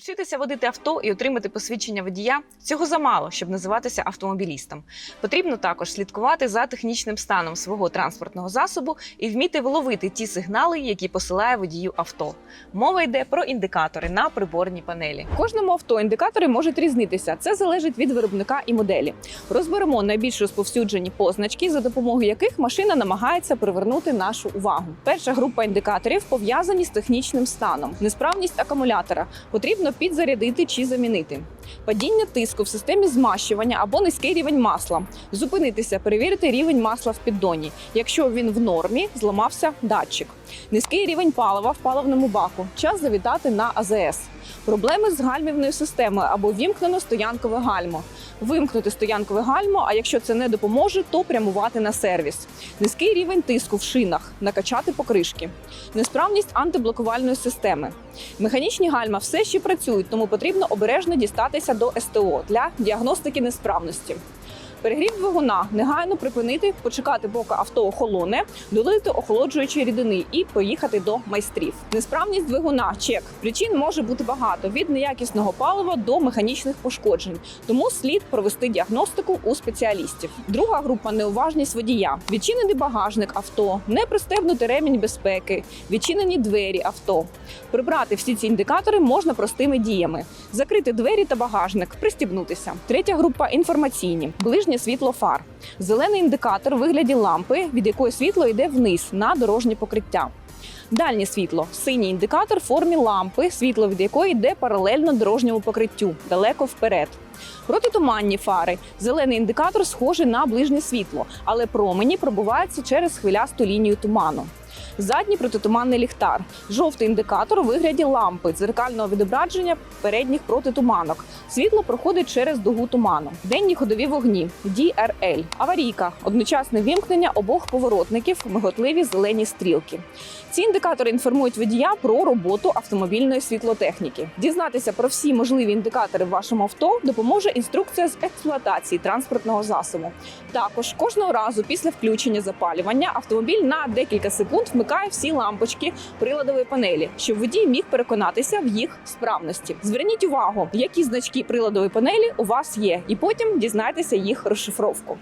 Навчитися водити авто і отримати посвідчення водія цього замало, щоб називатися автомобілістом. Потрібно також слідкувати за технічним станом свого транспортного засобу і вміти вловити ті сигнали, які посилає водію авто. Мова йде про індикатори на приборній панелі. Кожному авто індикатори можуть різнитися. Це залежить від виробника і моделі. Розберемо найбільш розповсюджені позначки, за допомогою яких машина намагається привернути нашу увагу. Перша група індикаторів пов'язані з технічним станом. Несправність акумулятора потрібно підзарядити чи замінити. Падіння тиску в системі змащування або низький рівень масла. Зупинитися, перевірити рівень масла в піддоні. Якщо він в нормі, зламався датчик. Низький рівень палива в паливному баку. Час завітати на АЗС. Проблеми з гальмівною системою або вімкнено стоянкове гальмо. Вимкнути стоянкове гальмо, а якщо це не допоможе, то прямувати на сервіс. Низький рівень тиску в шинах, накачати покришки. Несправність антиблокувальної системи. Механічні гальма все ще працюють, тому потрібно обережно дістатися до СТО для діагностики несправності. Перегрів двигуна негайно припинити, почекати, поки авто охолоне, долити охолоджуючої рідини і поїхати до майстрів. Несправність двигуна чек. Причин може бути багато від неякісного палива до механічних пошкоджень, тому слід провести діагностику у спеціалістів. Друга група неуважність водія: відчинений багажник авто, не пристебнути ремінь безпеки, відчинені двері авто. Прибрати всі ці індикатори можна простими діями: закрити двері та багажник, пристібнутися. Третя група інформаційні: ближнє світло фар, зелений індикатор в вигляді лампи, від якої світло йде вниз на дорожнє покриття. Дальнє світло синій індикатор в формі лампи, світло від якої йде паралельно дорожньому покриттю, далеко вперед. Протитуманні фари. Зелений індикатор схожий на ближнє світло, але промені пробиваються через хвилясту лінію туману. Задній протитуманний ліхтар, жовтий індикатор у вигляді лампи, дзеркального відображення передніх протитуманок. Світло проходить через дугу туману. Денні ходові вогні DRL. аварійка, одночасне вімкнення обох поворотників, миготливі зелені стрілки. Ці індикатори інформують водія про роботу автомобільної світлотехніки. Дізнатися про всі можливі індикатори в вашому авто допоможе інструкція з експлуатації транспортного засобу. Також кожного разу після включення запалювання автомобіль на декілька секунд вмикає всі лампочки приладової панелі, щоб водій міг переконатися в їх справності. Зверніть увагу, які значки приладової панелі у вас є, і потім дізнайтеся їх розшифровку.